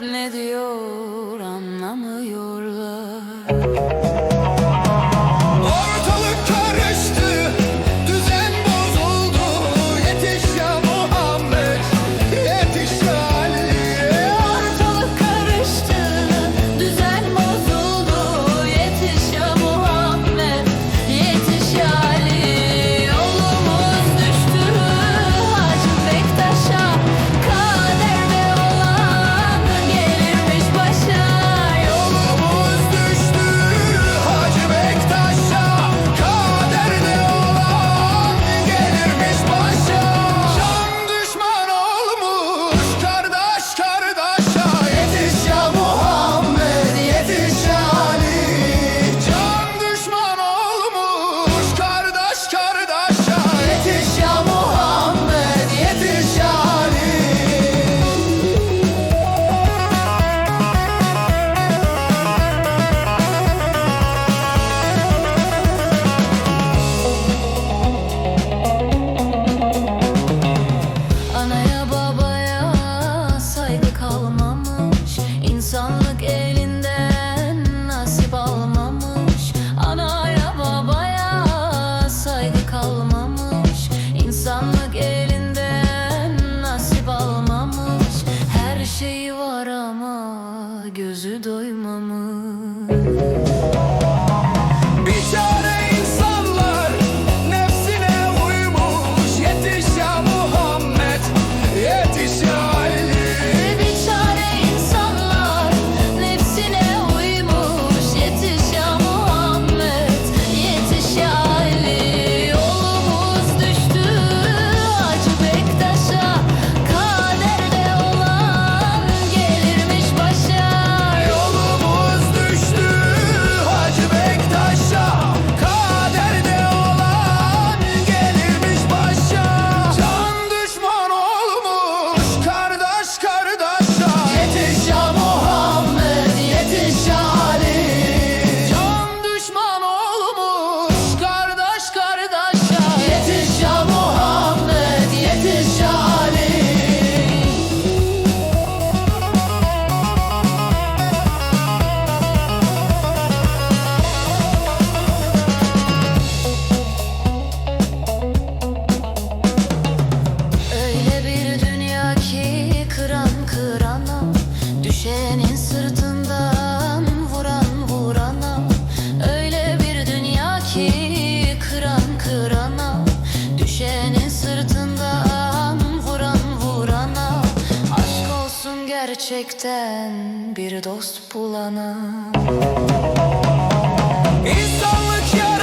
ne diyor anlamıyorlar. var ama gözü doymamış. gerçekten bir dost bulana İnsanlık yarı